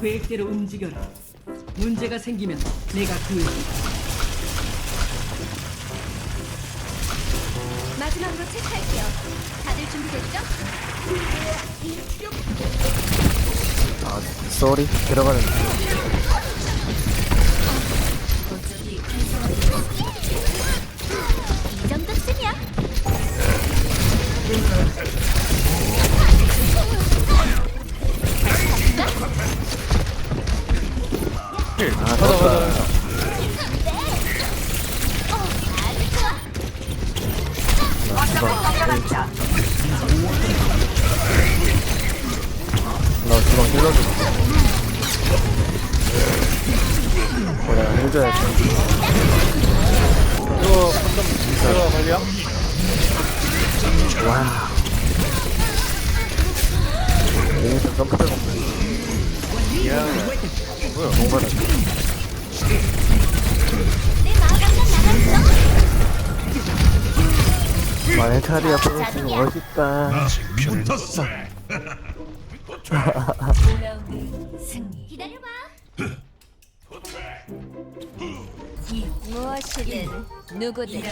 계획대로 움직여라. 문제가 생기면 내가 구해줄 마지막으로 체크할게요. 다들 준비됐죠? 아, 쏘리 들어가는 아 맞아. 나 주방 찔러줘. 그래 해줘야지. 이거 한점 이거 관리야? 와. 여기서 점프 들고 뭐야 차리 앞에 지금 멋있다 기다려봐. 무엇이든 누구든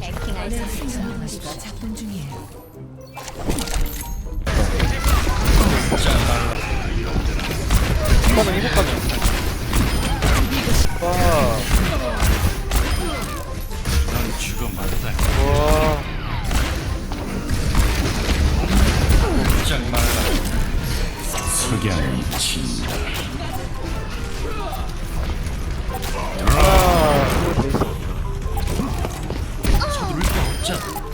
해킹할 수 있어. 작동 중이에요. 이거는 행복하네.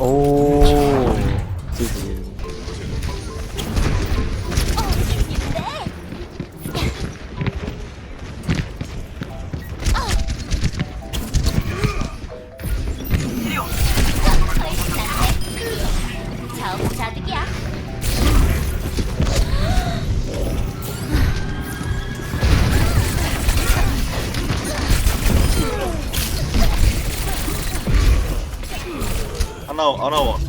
오 지지. 자업자득이야. 하나 하나 와.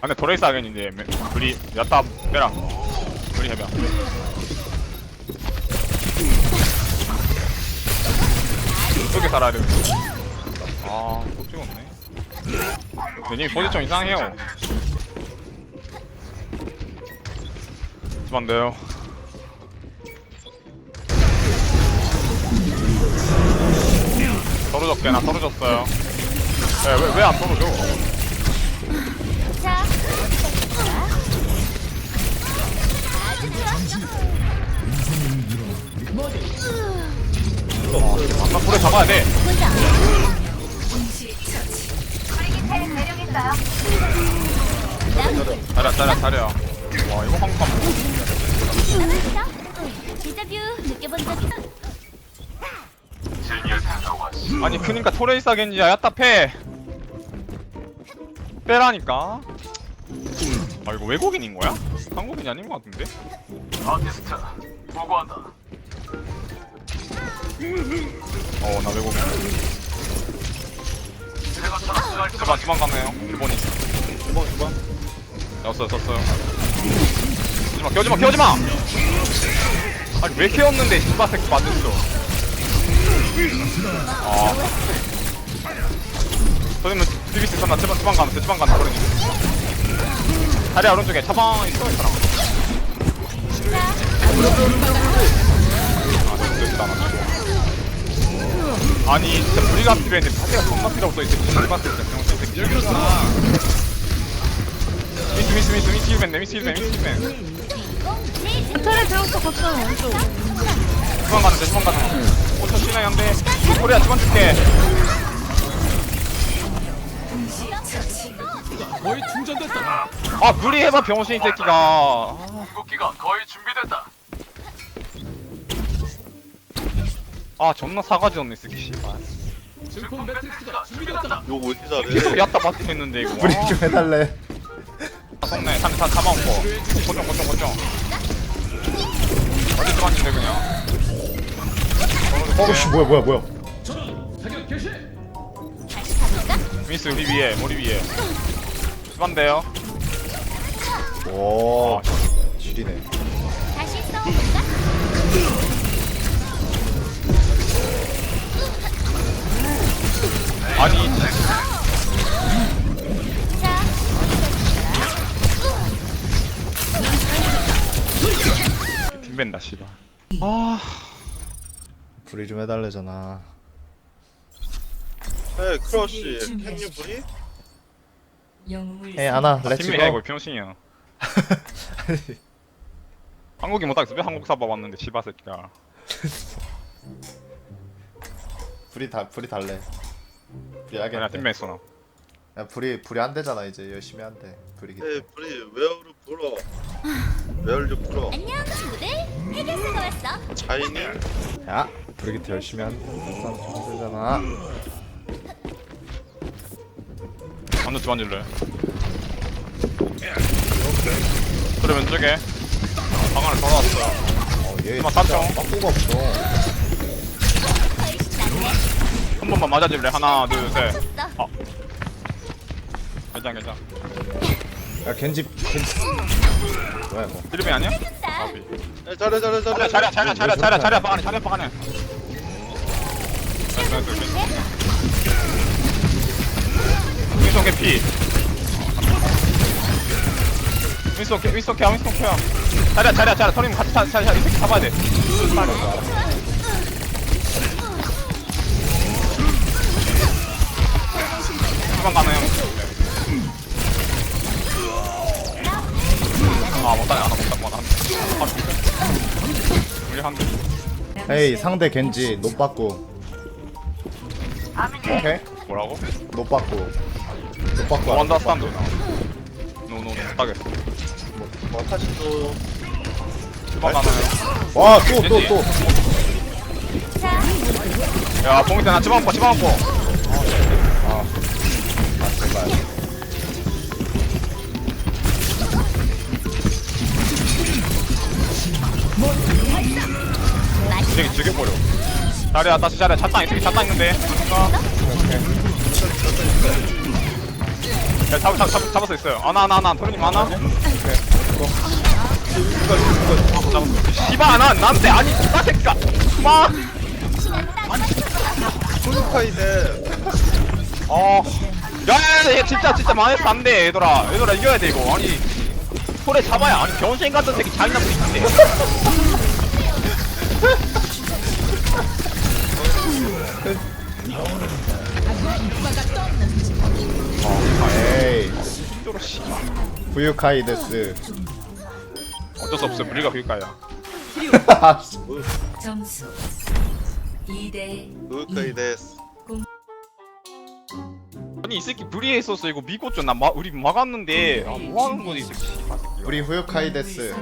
안에 도레이스 하겠는데. 우리 야타 빼라. 우리 해봐 이렇게 살아야 돼. 아, 또 찍었네. 님 포지션 이상해요. 안 돼요. 떨어졌게 나 떨어졌어요. 네, 왜 왜 안 떨어져? 자. 아주. 아까 불에 잡아야 돼. 자려 자려 자려. 와 이거 황금 있어? 디자뷰 느껴본 적 있어? 아니 그니까 토레이스 하겠냐 야타 패. 빼라니까 아 이거 외국인인 거야? 한국인이 아닌 것 같은데? 아티스타 보고한다. 어나 외국인 주방 가네요. 일본인 주방 주방 였어요 썼어요. 끼워지마 끼워지마 끼워지마! 아니 왜 끼웠는데 신바색 맞았어 아. 선생님 비비스 있었나 주방 주방 가면 돼 주방 가면 버리니 다리 오른쪽에 차방 있어 있잖아 아 됐다 나 아니 진짜 무리가 필요했는데 파티가 존나 필요 없어 이제 신바색 진짜 병신 새끼 여기로잖아 미스 미스 미스 미스 힐맨 미스 힐맨 미스 힐맨 텔레 배웠어 갔잖아 왼쪽. 주방 가는 데 주방 가는 5초 쉬나요 한데 코리아 주방 줄게. 아 무리해봐 병신 이 새끼가. 아, 궁극기가 거의 아 존나 사가지 없네 이 새끼 씨발. 증폭 매트릭스가 준비됐다. 요거 왜 이렇게 계속 잘해 야따 맞긴 했는데 이거. 우리 좀 해달래. 아 속네 3 3 4만 원거 고정 고정 고정. 어디 들어왔는데 그냥. 어우씨 뭐야 뭐야 뭐야. 다시 가볼까? 미스 우리 위에 우리 위에. 주방대요. 오 아, 지리네. 다시 싸워볼까? 아니. 자, 빈벤다. 씨발 아. 불이 좀 해달래잖아. 네 크러쉬 캔유 브리? 에이 아나 팀이 렛츠고. 해고 병신이야. 한국이 못하겠어? 왜 한국 사봐 왔는데 씨발 새끼야. 불이 다 불이 달래 불이 그냥 하겠네. 팀벤 했어 나야 불이 불이 안 되잖아 이제. 열심히 한대 네 때문에 브리 웨어를 불어. 웨어를 불어. 안녕 친구들. 해결사가 왔어. 차이니? 야 불이기 때 열심히 한대. 싸움 좀 되잖아. 완전 주반 질래 그래 왼쪽에 방 안에 돌아왔어. 어얘 이만 진짜 땄죠? 빠꾸가 없어. 한 번만 맞아줄래? 하나 둘셋. 졌어. 괜찮 괜찮 야 겐지 겐지. 뭐야 이거? 필리핀 아니야? 해준다. 아비 네 잘해 잘해 잘해. 자리야 자리야 자리야 자리야 자리야 방 안에. 자리야 방 안에 윈스턴 개피. 윈스턴 개 윈스턴 개야 윈스턴 개야. 자리야 자리야 자리야 선임 같이 자 자리야 이 새끼 잡아야 돼 주방 가나요? 아 못하네 하나 못다 못하 우리 한대. 에이 상대 겐지 노 빠꾸 오케이. 뭐라고? 노 빠꾸 노 빠꾸 너 언더스탠드 노노 못하겠어 뭐 타시도 주방 가나요? 와또 또또. 야 봉이대 나 주방 먹고 주방 먹고 이 새끼 죽여버려. 자리야 다시 자리야. 찻땅 이 새끼 찻땅 있는데. 야 잡, 잡, 잡, 잡을 수 있어요. 아나 아나 아나. 토리님 아나 잡았어 씨발 아나 난데 아니 씨발 새끼가. 마 폴카이데 어. 야, 야, 야, 얘 진짜 진짜 망했어. 안돼 얘들아. 얘들아 이겨야 돼 이거. 아니 소리 잡아야. 아니 병신 같은 새끼 잔인한 분 있는데 부유카이 데스. 어쩔 수 없어 우리가 그니까야 점수 2대 폴카이 데스. 아니 이 새끼 불리에 있었어. 이거 미고죠. 나 마, 우리 막았는데. 아, 뭐 하는 거지 이 새끼. 씨발. 우리 후유카이 데스.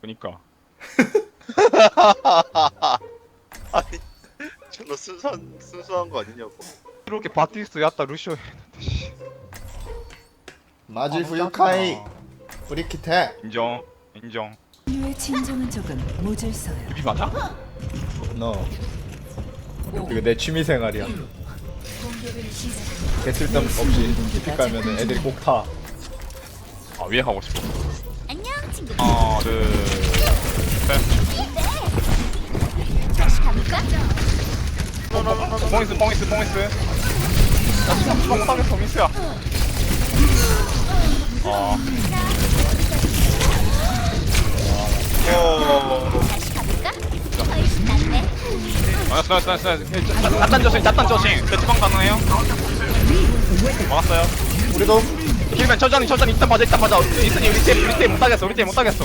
그니까. 아니 저거 순수한 순수한 거 아니냐고. 이렇게 바티스트 야따 루시오 마지 후유카이 브리키테 인정 인정 인류의 진정한 적은 모질서요. 유비 맞아? 너 이거 내 취미 생활이야 공격을 시작. 개쓸데없 없이 TP 깔면은 애들이 꼭타 아 위에 가고 싶어 안녕 친구들. 하나 둘셋 다시 가볼까? 뽕이스 뽕이스 뽕이스 나 수박 수박 못하겠어 미스야 어. 나이스 나이스 나이스 나이스 짠단 저싱 짠단 저싱 대투방 가능해요? 막았어요. 우리도. 힐맨 천천히 천천히. 일단 맞아 일단 맞아 리스니 우리 팀 우리 팀 못하겠어 우리 팀 못하겠어.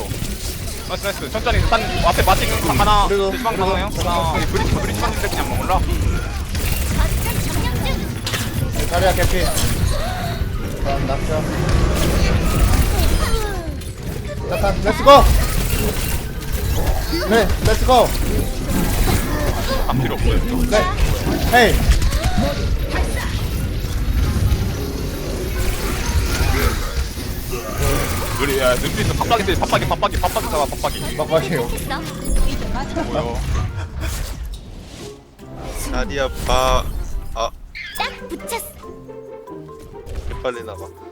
나이스 나이스. 천천히 일단 앞에 맞지는 방 하나. 그래도- 대투방 가능해요? 하나 브리치 브리치 만인데 그냥 먹을라? 점령 중. 자리야 개피. 그럼 낙자 자탄 렛츠고 네 렛츠고 안 필요 없어요 네 헤이 우리 야 눈빛 밥박이 때 밥박이 밥박이 밥박이 잡아 밥박이 막막해요. 뭐요 자리야 봐. 아, 딱 붙였어. 빨리 나가.